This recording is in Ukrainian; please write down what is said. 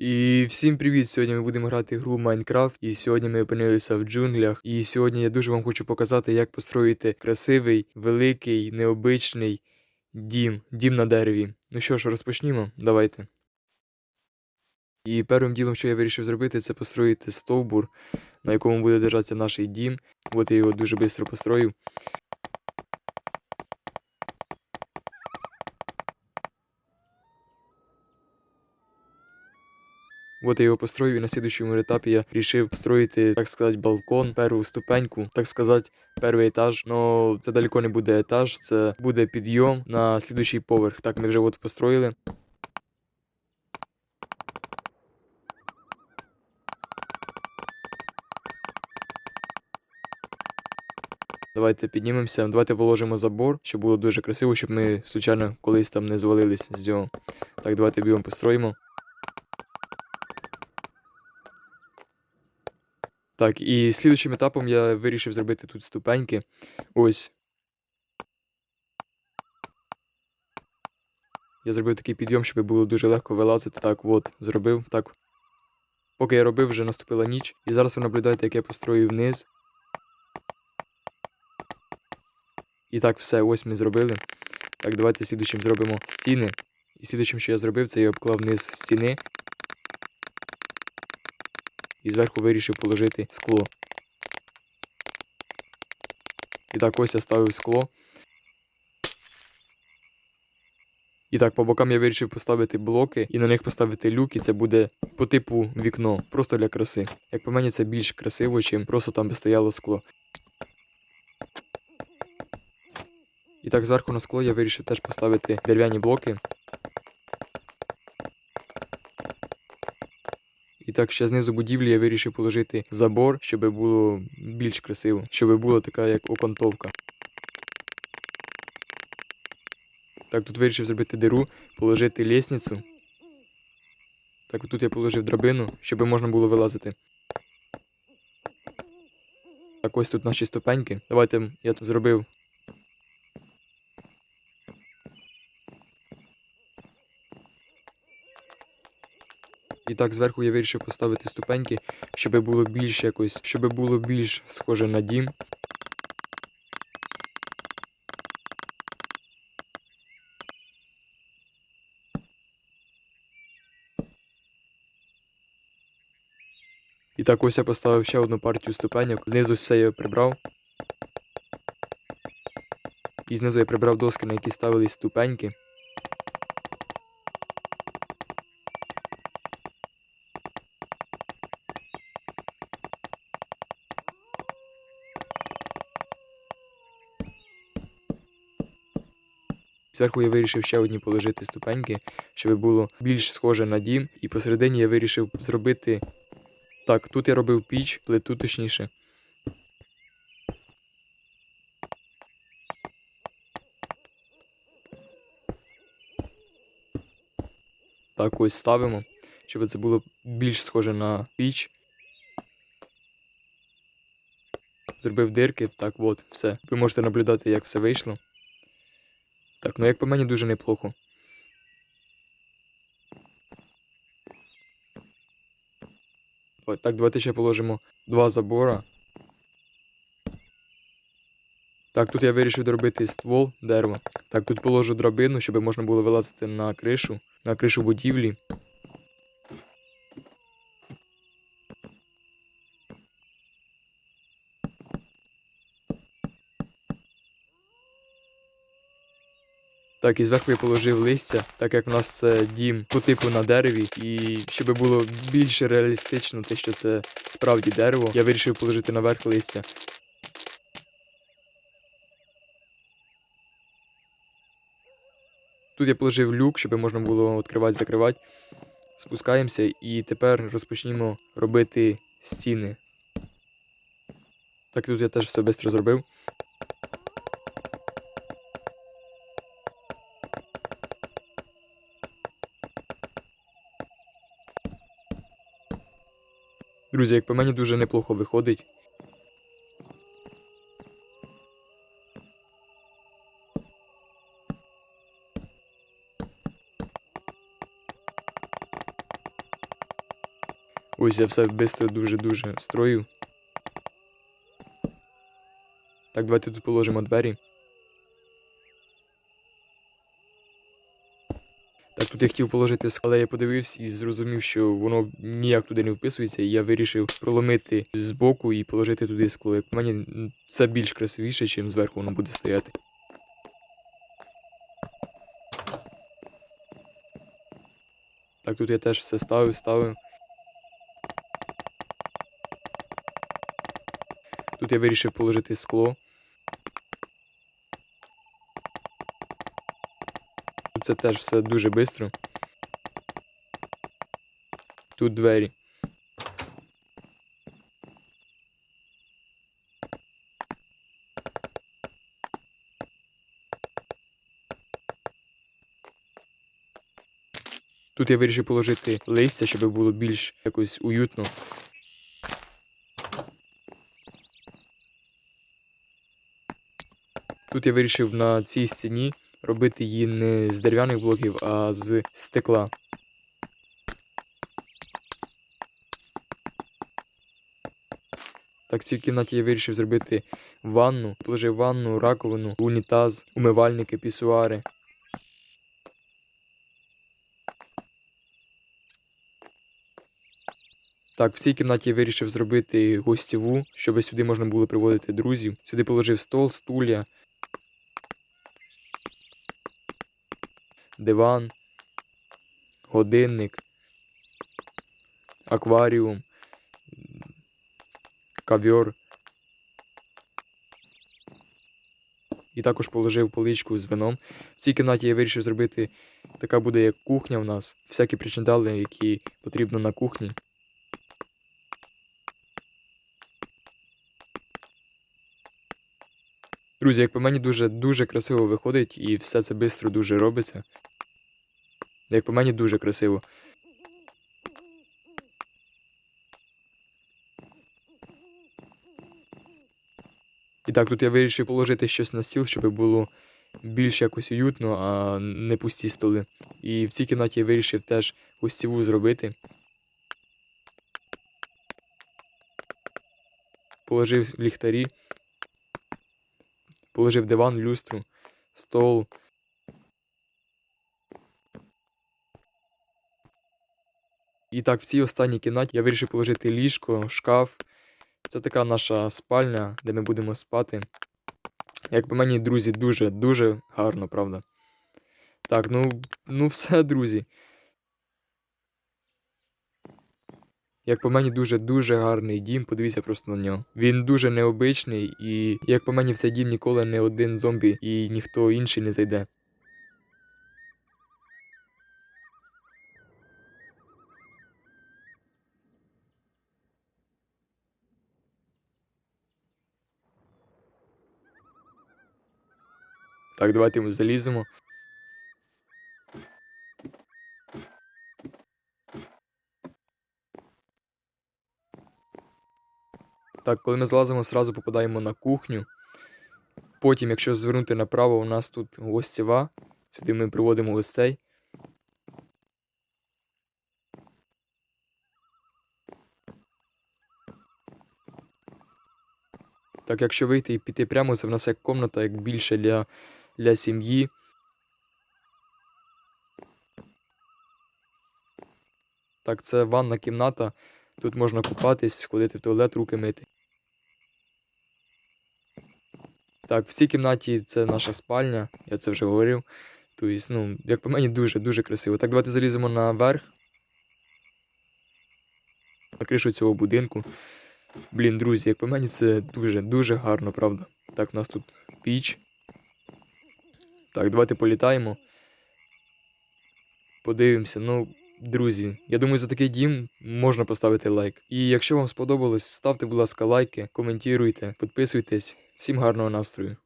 І всім привіт! Сьогодні ми будемо грати гру Майнкрафт. І сьогодні ми опинилися в джунглях. І сьогодні я дуже вам хочу показати, як построїти красивий, великий, необичний дім. Дім на дереві. Ну що ж, розпочнімо. Давайте. І першим ділом, що я вирішив зробити, це построїти стовбур, на якому буде держатися наш дім. От я його дуже швидко построїв. Вот я його построїв, і на слідуючому етапі я вирішив строїти, так сказати, балкон, першу ступеньку, так сказати, перший етаж. Но це далеко не буде етаж, це буде підйом на слідуючий поверх. Так, ми вже от построїли. Давайте піднімемося. Давайте положимо забор, щоб було дуже красиво, щоб ми случайно колись там не звалились з нього. Так, давайте біом построїмо. Так, і слідуючим етапом я вирішив зробити тут ступеньки. Ось. Я зробив такий підйом, щоб було дуже легко вилазити. Так, от, зробив. Так. Поки я робив, вже наступила ніч. І зараз ви наблюдаєте, як я построю вниз. І так, все, ось ми зробили. Так, давайте слідуючим зробимо стіни. І слідуючим, що я зробив, це я обклав низ стіни. І зверху вирішив положити скло. І так ось я ставив скло. І так, по бокам я вирішив поставити блоки і на них поставити люк, і це буде по типу вікно, просто для краси. Як по мені, це більш красиво, чим просто там би стояло скло. І так, зверху на скло я вирішив теж поставити дерев'яні блоки. І так, ще знизу будівлі я вирішив положити забор, щоб було більш красиво, щоб була така як окантовка. Так, тут вирішив зробити диру, положити лісницю. Так, тут я положив драбину, щоб можна було вилазити. Так, ось тут наші ступеньки. Давайте я тут зробив. І так зверху я вирішив поставити ступеньки, щоб було більш якось, щоб було більш схоже на дім. І так ось я поставив ще одну партію ступеньок. Знизу все я прибрав. І знизу я прибрав доски, на які ставились ступеньки. Зверху я вирішив ще одні положити ступеньки, щоб було більш схоже на дім. І посередині я вирішив зробити. Так, тут я робив піч, плиту точніше. Так, ось ставимо, щоб це було більш схоже на піч. Зробив дирки, так от, все. Ви можете наблюдати, як все вийшло. Так, ну як по мені дуже неплохо. Так, давайте ще положимо два забора. Так, тут я вирішив доробити ствол дерева. Так, тут положу драбину, щоб можна було вилазити на кришу, на кришу будівлі. Так, і зверху я положив листя, так як в нас це дім по типу на дереві, і щоб було більш реалістично, те, що це справді дерево, я вирішив положити наверх листя. Тут я положив люк, щоб можна було відкривати, закривати. Спускаємося і тепер розпочнімо робити стіни. Так, тут я теж все швидко зробив. Друзі, як по мені дуже неплохо виходить. Ось я все швидко дуже-дуже строю. Так, давайте тут положимо двері. Тут я хотів положити але я подивився і зрозумів, що воно ніяк туди не вписується, і я вирішив проломити збоку і положити туди скло. Як мені це більш красивіше, ніж зверху воно буде стояти. Так, тут я теж все ставив, ставив. Тут я вирішив положити скло. Це теж все дуже швидко. Тут двері. Тут я вирішив положити листя, щоб було більш якось уютно. Тут я вирішив на цій стіні робити її не з дерев'яних блоків, а з стекла. Так, в цій кімнаті я вирішив зробити ванну, положив ванну, раковину, унітаз, умивальники, пісуари. Так, в цій кімнаті я вирішив зробити гостєву, щоб сюди можна було приводити друзів. Сюди положив стол, стулья, диван, годинник, акваріум, кавьор. І також положив поличку з вином. В цій кімнаті я вирішив зробити така буде як кухня в нас, всякі причиндали, які потрібно на кухні. Друзі, як по мені дуже дуже красиво виходить і все це швидко дуже робиться. Як по мені дуже красиво. І так, тут я вирішив положити щось на стіл, щоб було більш якось уютно, а не пусті столи. І в цій кімнаті я вирішив теж гостєву зробити. Положив ліхтарі, положив диван, люстру, стол. І так, в цій останній кімнаті я вирішив положити ліжко, шкаф. Це така наша спальня, де ми будемо спати. Як по мені, друзі, дуже-дуже гарно, правда. Так, ну, ну все, друзі. Як по мені, дуже-дуже гарний дім, подивіться просто на нього. Він дуже необичний, і як по мені, в цей дім ніколи не один зомбі і ніхто інший не зайде. Так, давайте ми заліземо. Так, коли ми залазимо, зразу попадаємо на кухню. Потім, якщо звернути направо, у нас тут гостєва. Сюди ми приводимо гостей. Так, якщо вийти і піти прямо, це в нас як комната, як більше для, для сім'ї. Так, це ванна кімната. Тут можна купатись, сходити в туалет, руки мити. Так, в цій кімнаті це наша спальня, я це вже говорив. Тобто, ну, як по мені, дуже-дуже красиво. Так, давайте заліземо наверх. На кришу цього будинку. Блін, друзі, як по мені, це дуже-дуже гарно, правда. Так, у нас тут піч. Так, давайте політаємо. Подивимося. Ну, друзі, я думаю, за такий дім можна поставити лайк. І якщо вам сподобалось, ставте, будь ласка, лайки, коментуйте, підписуйтесь. Всім гарного настрою.